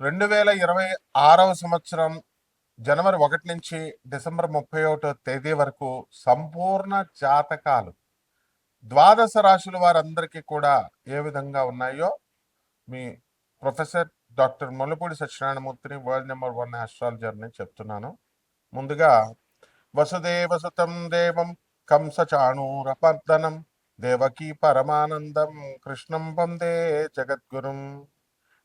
రెండు వేల ఇరవై ఆరవ సంవత్సరం జనవరి ఒకటి నుంచి డిసెంబర్ ముప్పై ఒకటో తేదీ వరకు సంపూర్ణ జాతకాలు. ద్వాదశ రాశుల వారందరికీ కూడా ఏ విధంగా ఉన్నాయో మీ ప్రొఫెసర్ డాక్టర్ ముల్లపూడి సత్యనారాయణమూర్తిని వరల్డ్ నెంబర్ వన్ ఆస్ట్రాలజర్ని చెప్తున్నాను. ముందుగా వసుదేవ సుతం దేవం కంస చాణూరపర్దనం దేవకీ పరమానందం కృష్ణం వందే జగద్గురుం.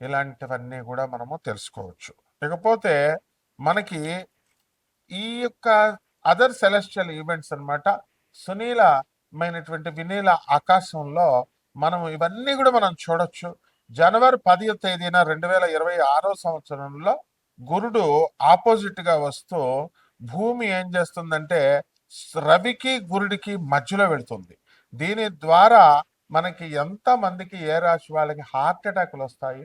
ఇలాంటివన్నీ కూడా మనము తెలుసుకోవచ్చు. ఇకపోతే మనకి ఈ యొక్క అదర్ సెలెస్టియల్ ఈవెంట్స్ అనమాట సునీలమైనటువంటి వినీల ఆకాశంలో మనం ఇవన్నీ కూడా మనం చూడొచ్చు. జనవరి పదివ తేదీన రెండు వేల ఇరవై ఆరో సంవత్సరంలో గురుడు ఆపోజిట్గా వస్తూ భూమి ఏం చేస్తుందంటే రవికి గురుడికి మధ్యలో వెళుతుంది. దీని ద్వారా మనకి ఎంతమందికి ఏ రాశి వాళ్ళకి హార్ట్ అటాక్లు వస్తాయి?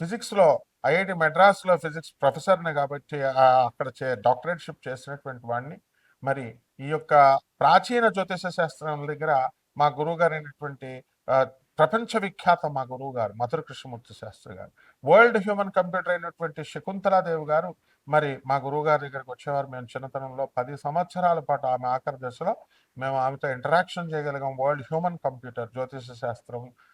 ఫిజిక్స్లో ఐఐటి మెడ్రాస్లో ఫిజిక్స్ ప్రొఫెసర్ని కాబట్టి అక్కడ చే డాక్టరేట్షిప్ చేసినటువంటి వాడిని. మరి ఈ యొక్క ప్రాచీన జ్యోతిష శాస్త్రం దగ్గర మా గురువు గారు అయినటువంటి ప్రపంచ విఖ్యాత మా గురువు గారు మధుర కృష్ణమూర్తి శాస్త్రి గారు. వరల్డ్ హ్యూమన్ కంప్యూటర్ అయినటువంటి శకుంతలాదేవి గారు మరి మా గురువు గారి దగ్గరకు వచ్చేవారు. మేము చిన్నతనంలో పది సంవత్సరాల పాటు ఆమె ఆఖరి దశలో మేము ఆమెతో ఇంటరాక్షన్ చేయగలిగాం. వరల్డ్ హ్యూమన్ కంప్యూటర్ జ్యోతిష శాస్త్రం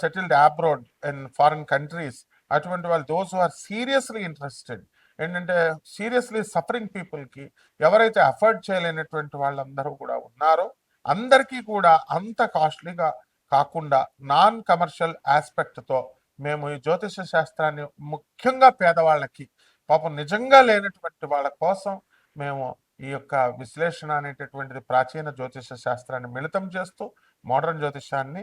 settled abroad in foreign countries అటువంటి వాళ్ళు దోస్ ఆర్ సీరియస్లీ ఇంట్రెస్టెడ్ ఏంటంటే సీరియస్లీ సఫరింగ్ పీపుల్కి ఎవరైతే అఫోర్డ్ చేయలేనటువంటి వాళ్ళందరూ కూడా ఉన్నారో అందరికీ కూడా అంత కాస్ట్లీగా కాకుండా నాన్ కమర్షియల్ ఆస్పెక్ట్తో మేము ఈ జ్యోతిష శాస్త్రాన్ని ముఖ్యంగా పేదవాళ్ళకి పాపం నిజంగా లేనటువంటి వాళ్ళ కోసం మేము ఈ యొక్క విశ్లేషణ అనేటటువంటిది ప్రాచీన జ్యోతిష శాస్త్రాన్ని మిళితం చేస్తూ మోడర్న్ జ్యోతిషాన్ని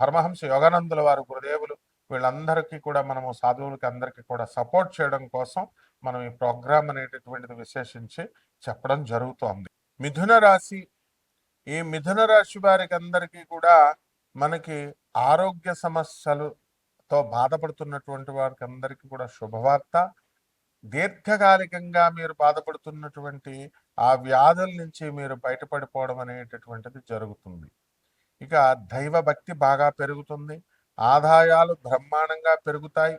పరమహంస యోగానందుల వారు గురుదేవులు వీళ్ళందరికీ కూడా మనము సాధువులకి అందరికీ కూడా సపోర్ట్ చేయడం కోసం మనం ఈ ప్రోగ్రామ్ అనేటటువంటిది విశేషించి చెప్పడం జరుగుతోంది. మిథున రాశి ఈ మిథున రాశి వారికి అందరికీ కూడా మనకి ఆరోగ్య సమస్యలతో బాధపడుతున్నటువంటి వారికి అందరికీ కూడా శుభవార్త. దీర్ఘకాలికంగా మీరు బాధపడుతున్నటువంటి ఆ వ్యాధుల నుంచి మీరు బయటపడిపోవడం అనేటటువంటిది జరుగుతుంది. ఇక దైవ భక్తి బాగా పెరుగుతుంది. ఆదాయాలు బ్రహ్మాండంగా పెరుగుతాయి.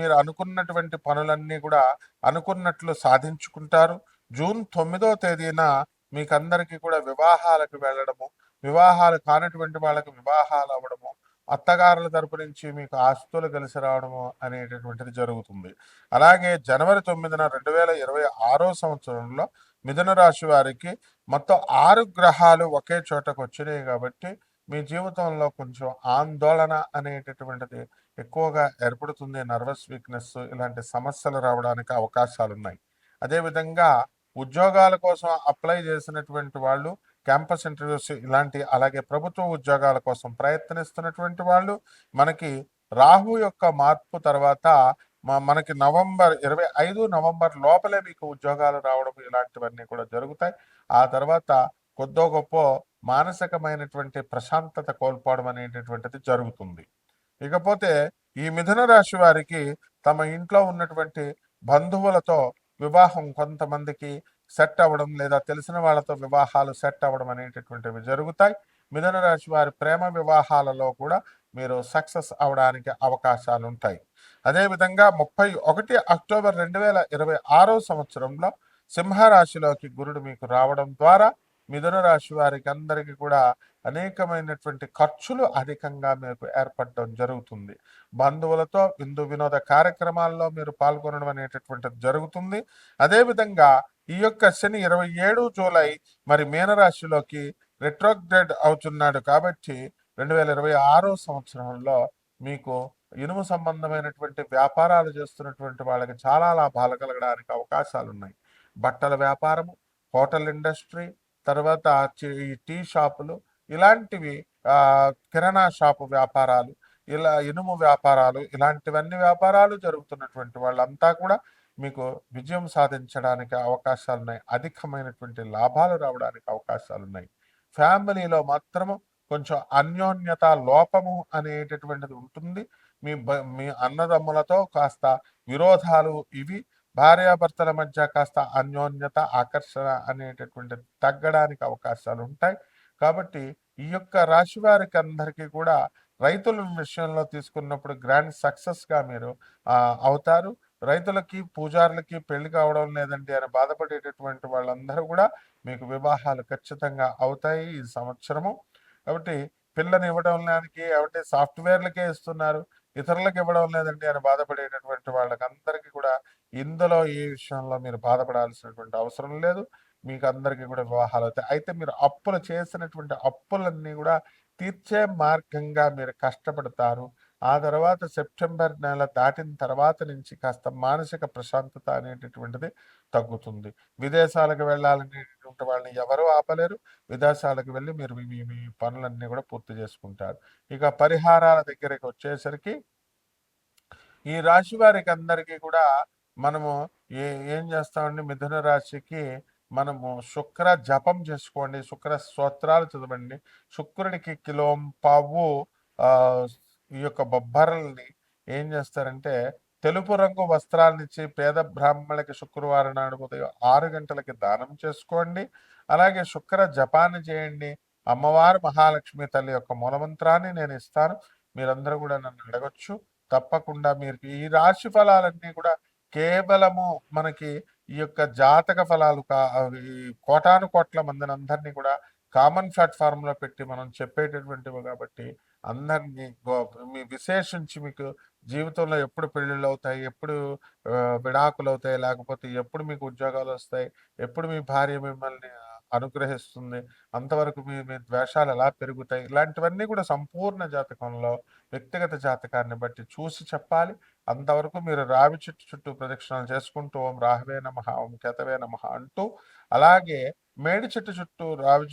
మీరు అనుకున్నటువంటి పనులన్నీ కూడా అనుకున్నట్లు సాధించుకుంటారు. జూన్ తొమ్మిదో తేదీన మీకందరికీ కూడా వివాహాలకు వెళ్ళడము వివాహాలు కానటువంటి వాళ్ళకి వివాహాలు అవ్వడము అత్తగారుల తరపు నుంచి మీకు ఆస్తులు కలిసి రావడము అనేటటువంటిది జరుగుతుంది. అలాగే జనవరి తొమ్మిదిన రెండు వేల ఇరవై ఆరో సంవత్సరంలో మిథున రాశి వారికి మొత్తం ఆరు గ్రహాలు ఒకే చోటకు వచ్చినాయి కాబట్టి మీ జీవితంలో కొంచెం ఆందోళన అనేటటువంటిది ఎక్కువగా ఏర్పడుతుంది. నర్వస్ వీక్నెస్ ఇలాంటి సమస్యలు రావడానికి అవకాశాలు ఉన్నాయి అదేవిధంగా ఉద్యోగాల కోసం అప్లై చేసినటువంటి వాళ్ళు క్యాంపస్ ఇంటర్వ్యూస్ ఇలాంటి అలాగే ప్రభుత్వ ఉద్యోగాల కోసం ప్రయత్నిస్తున్నటువంటి వాళ్ళు మనకి రాహు యొక్క మార్పు తర్వాత మా మనకి నవంబర్ ఇరవై ఐదు నవంబర్ లోపలే మీకు ఉద్యోగాలు రావడం ఇలాంటివన్నీ కూడా జరుగుతాయి. ఆ తర్వాత కొద్దో గొప్ప మానసికమైనటువంటి ప్రశాంతత కోల్పోవడం అనేటటువంటిది జరుగుతుంది. ఇకపోతే ఈ మిథున రాశి వారికి తమ ఇంట్లో ఉన్నటువంటి బంధువులతో వివాహం కొంతమందికి సెట్ అవ్వడం లేదా తెలిసిన వాళ్ళతో వివాహాలు సెట్ అవ్వడం అనేటటువంటివి జరుగుతాయి. మిథున రాశి వారి ప్రేమ వివాహాలలో కూడా మీరు సక్సెస్ అవడానికి అవకాశాలు ఉంటాయి అదేవిధంగా ముప్పై ఒకటి అక్టోబర్ రెండు వేల ఇరవై ఆరో సంవత్సరంలో సింహరాశిలోకి గురుడు మీకు రావడం ద్వారా మిథున రాశి వారికి అందరికీ కూడా అనేకమైనటువంటి ఖర్చులు అధికంగా మీకు ఏర్పడడం జరుగుతుంది. బంధువులతో విందు వినోద కార్యక్రమాల్లో మీరు పాల్గొనడం అనేటటువంటిది జరుగుతుంది. అదేవిధంగా ఈ యొక్క శని ఇరవై ఏడు జూలై మరి మీనరాశిలోకి రిట్రోగ్రేడ్ అవుతున్నాడు కాబట్టి రెండు వేల ఇరవై ఆరో సంవత్సరంలో మీకు ఇనుము సంబంధమైనటువంటి వ్యాపారాలు చేస్తున్నటువంటి వాళ్ళకి చాలా లాభాలు కలగడానికి అవకాశాలు ఉన్నాయి బట్టల వ్యాపారము హోటల్ ఇండస్ట్రీ తర్వాత ఈ టీ షాపులు ఇలాంటివి కిరాణా షాపు వ్యాపారాలు ఇలా ఇనుము వ్యాపారాలు ఇలాంటివన్నీ వ్యాపారాలు జరుగుతున్నటువంటి వాళ్ళంతా కూడా మీకు విజయం సాధించడానికి అవకాశాలు ఉన్నాయి అధికమైనటువంటి లాభాలు రావడానికి అవకాశాలు ఉన్నాయి ఫ్యామిలీలో మాత్రము కొంచెం అన్యోన్యత లోపము అనేటటువంటిది ఉంటుంది. మీ బ- మీ అన్నదమ్ములతో కాస్త విరోధాలు ఇవి. భార్యాభర్తల మధ్య కాస్త అన్యోన్యత ఆకర్షణ అనేటటువంటిది తగ్గడానికి అవకాశాలు ఉంటాయి. కాబట్టి ఈ యొక్క రాశి వారికి అందరికీ కూడా రైతుల విషయంలో తీసుకున్నప్పుడు గ్రాండ్ సక్సెస్గా మీరు అవుతారు. రైతులకి పూజారులకి పెళ్ళి కావడం లేదండి అని బాధపడేటటువంటి వాళ్ళందరూ కూడా మీకు వివాహాలు ఖచ్చితంగా అవుతాయి ఈ సంవత్సరము. కాబట్టి పిల్లని ఇవ్వడం లేనికి అంటే సాఫ్ట్వేర్లకే ఇస్తున్నారు. ఇతరులకు ఇవ్వడం లేదండి అని బాధపడేటటువంటి వాళ్ళకి అందరికీ కూడా ఇందులో ఈ విషయంలో మీరు బాధపడాల్సినటువంటి అవసరం లేదు. మీకు అందరికీ కూడా వివాహాలు అవుతాయి. అయితే మీరు అప్పులు చేసినటువంటి అప్పులన్నీ కూడా తీర్చే మార్గంగా మీరు కష్టపడతారు. ఆ తర్వాత సెప్టెంబర్ నెల దాటిన తర్వాత నుంచి కాస్త మానసిక ప్రశాంతత అనేటటువంటిది తగ్గుతుంది. విదేశాలకు ఉంటే వాళ్ళని ఎవరు ఆపలేరు. విదేశాలకు వెళ్ళి మీరు మీ మీ- పనులన్నీ కూడా పూర్తి చేసుకుంటారు. ఇక పరిహారాల దగ్గరికి వచ్చేసరికి ఈ రాశి వారికి అందరికీ కూడా మనము ఏ ఏం చేస్తామండి? మిథున రాశికి మనము శుక్ర జపం చేసుకోండి. శుక్ర స్తోత్రాలు చదవండి. శుక్రుడికి కిలోం పావు ఆ ఈ యొక్క బొబ్బరల్ని ఏం చేస్తారంటే తెలుపు రంగు వస్త్రాలను ఇచ్చి పేద బ్రాహ్మణులకి శుక్రవారం నాడు ఉదయం ఆరు గంటలకి దానం చేసుకోండి. అలాగే శుక్ర జపాన్ని చేయండి. అమ్మవారు మహాలక్ష్మి తల్లి యొక్క మూలమంత్రాన్ని నేను ఇస్తాను. మీరందరూ కూడా నన్ను అడగొచ్చు. తప్పకుండా మీరు ఈ రాశి ఫలాలన్నీ కూడా కేవలము మనకి ఈ యొక్క జాతక ఫలాలు కా ఈ కోటాను కోట్ల మందిని అందరినీ కూడా కామన్ ప్లాట్ఫామ్లో పెట్టి మనం చెప్పేటటువంటివి కాబట్టి అందరినీ మీ విశేషించి మీకు జీవితంలో ఎప్పుడు పెళ్ళిళ్ళు అవుతాయి ఎప్పుడు విడాకులు అవుతాయి లేకపోతే ఎప్పుడు మీకు ఉద్యోగాలు వస్తాయి ఎప్పుడు మీ భార్య మిమ్మల్ని అనుగ్రహిస్తుంది అంతవరకు మీ మీ ద్వేషాలు ఎలా పెరుగుతాయి ఇలాంటివన్నీ కూడా సంపూర్ణ జాతకంలో వ్యక్తిగత జాతకాన్ని బట్టి చూసి చెప్పాలి. అంతవరకు మీరు రావి చుట్టూ చుట్టూ ప్రదక్షిణలు చేసుకుంటూ ఓం రాహవే నమ ఓం కేతవే నమ అంటూ అలాగే మేడి చెట్టు చుట్టూ రావి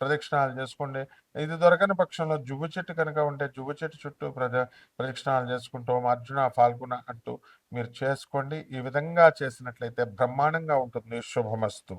ప్రదక్షిణాలు చేసుకోండి ఇది దొరకని పక్షంలో జువ్వు చెట్టు కనుక ఉంటే జువ్వు చెట్టు చుట్టూ ప్రద ప్రదక్షిణాలు చేసుకుంటూ అర్జున ఫాల్గుణ అంటూ మీరు చేసుకోండి. ఈ విధంగా చేసినట్లయితే బ్రహ్మాండంగా ఉంటుంది. శుభమస్తు.